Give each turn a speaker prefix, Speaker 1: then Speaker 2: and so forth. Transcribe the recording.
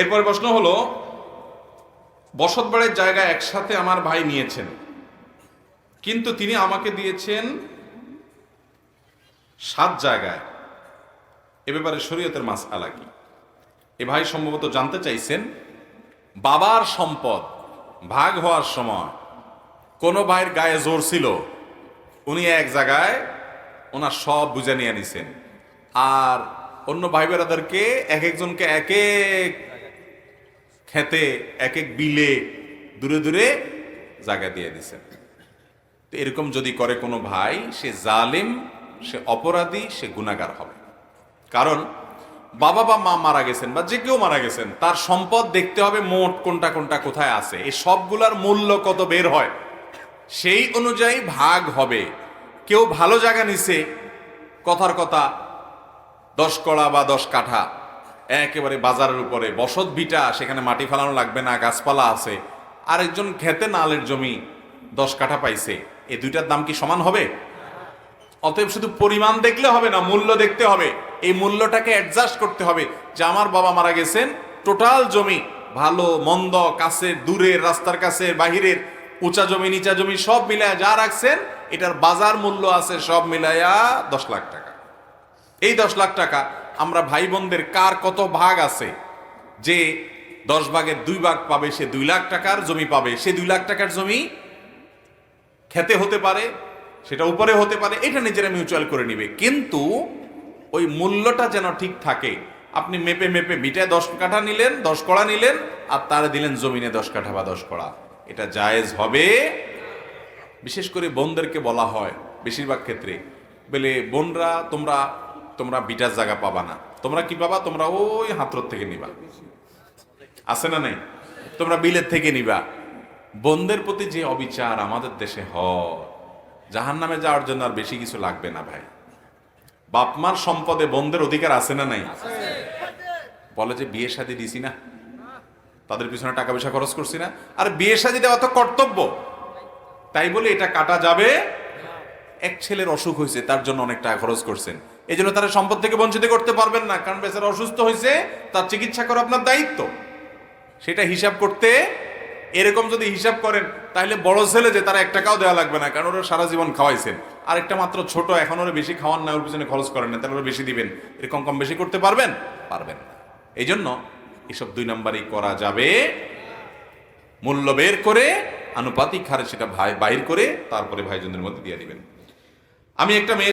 Speaker 1: এরপরে প্রশ্ন হলো বসত বাড়ির জায়গা একসাথে আমার ভাই নিয়েছেন, কিন্তু তিনি আমাকে দিয়েছেন সাত জায়গায়। এ ব্যাপারে শরীয়তের মাস আলা কি? এ ভাই সম্ভবত জানতে চাইছেন, বাবার সম্পদ ভাগ হওয়ার সময় কোনো ভাইয়ের গায়ে জোর ছিল, উনি এক জায়গায় ওনার সব বুঝে নিয়ে নিছেন। আর অন্য ভাই বেড়াদেরকে এক একজনকে এক এক খেতে এক এক বিলে দূরে দূরে জায়গা দিয়ে দিছেন তো এরকম যদি করে কোনো ভাই, সে জালিম, সে অপরাধী, সে গুণাগার হবে। কারণ বাবা বা মা মারা গেছেন বা যে কেউ মারা গেছেন, তার সম্পদ দেখতে হবে মোট কোনটা কোনটা কোথায় আছে। এই সবগুলার মূল্য কত বের হয়? সেই অনুযায়ী ভাগ হবে। কেউ ভালো জায়গা নিছে, কথার কথা, দশ কড়া বা দশ কাঠা একেবারে বাজারের উপরে। বসত ভিটা, সেখানে মাটি ফেলানো লাগবে না, গাছপালা আছে। আরেকজন খেতে নালের জমি দশ কাঠা পাইছে। এই দুইটার দাম কি সমান হবে? অতএব শুধু পরিমাণ দেখলে হবে না, মূল্য দেখতে হবে। এই মূল্যটাকে অ্যাডজাস্ট করতে হবে। যে আমার বাবা মারা গেছেন টোটাল জমি, ভালো, মন্দ, কাছের, দূরের, রাস্তার কাছে বাহিরের, উঁচা জমি, নিচা জমি, সব মিলায়া যা রাখছেন, এটার বাজার মূল্য আছে সব মিলায়া দশ লাখ টাকা। এই দশ লাখ টাকা আমরা ভাই বোনদের কার কত ভাগ আছে? যে দশ ভাগের দুই ভাগ পাবে সে দুই লাখ টাকার জমি পাবে। সে দুই লাখ টাকার জমি খেতে হতে পারে, সেটা উপরে হতে পারে, এটা নিজেরা মিউচুয়াল করে নিবে। কিন্তু ওই মূল্যটা যেন ঠিক থাকে, আপনি মেপে মেপে বিটায় দশ কাঠা নিলেন, দশ কড়া নিলেন, আর তারা দিলেন জমিনে দশ কাঠা বা দশ কড়া। এটা জায়েজ হবে? বিশেষ করে বোনদেরকে বলা হয়, বেশিরভাগ ক্ষেত্রে। বলে, বোনরা, তোমরা তোমরা বিটার জায়গা পাবা না। তোমরা কি পাবা? তোমরা ওই হাতরত থেকে নিবা। আছে না নেই? তোমরা বিলের থেকে নিবা। বন্ধের প্রতি যে অবিচার আমাদের দেশে হয় জাহান নামে যাওয়ার জন্য আর বেশি কিছু লাগবে না ভাই। বাপমার সম্পদে বন্ধের অধিকার আছে না নাই? বলে যে বিয়ে শাদি দিছি না। তাদের পিছনে টাকা পয়সা খরচ করছি না। আর বিয়ে শাদি দেওয়া তো কর্তব্য। তাই বলে এটা কাটা যাবে? এক ছেলের অসুখ হয়েছে, তার জন্য অনেক টাকা খরচ করছেন। এই জন্য তারা সম্পদ থেকে বঞ্চিত করতে পারবেন না। কারণ বেচারা অসুস্থ হয়েছে, তার চিকিৎসা করা আপনার দায়িত্ব। সেটা হিসাব করতে এরকম যদি হিসাব করেন, তাহলে বড় ছেলে যে তারা এক টাকাও দেওয়া লাগবে না, কারণ ওরা সারা জীবন খাওয়াইছেন আর একটা মাত্র ছোট, এখন ওরা বেশি খাওয়ান না, ওর পিছনে খরচ করেন না, তাহলে ওরা বেশি দিবেন। এরকম কম বেশি করতে পারবেন? পারবেন না। এই জন্য এসব দুই নাম্বারই করা যাবে। মূল্য বের করে, আনুপাতিক হারে সেটা ভাই বাহির করে, তারপরে ভাইজনদের মধ্যে দিয়ে দিবেন। আমি একটা মেয়ে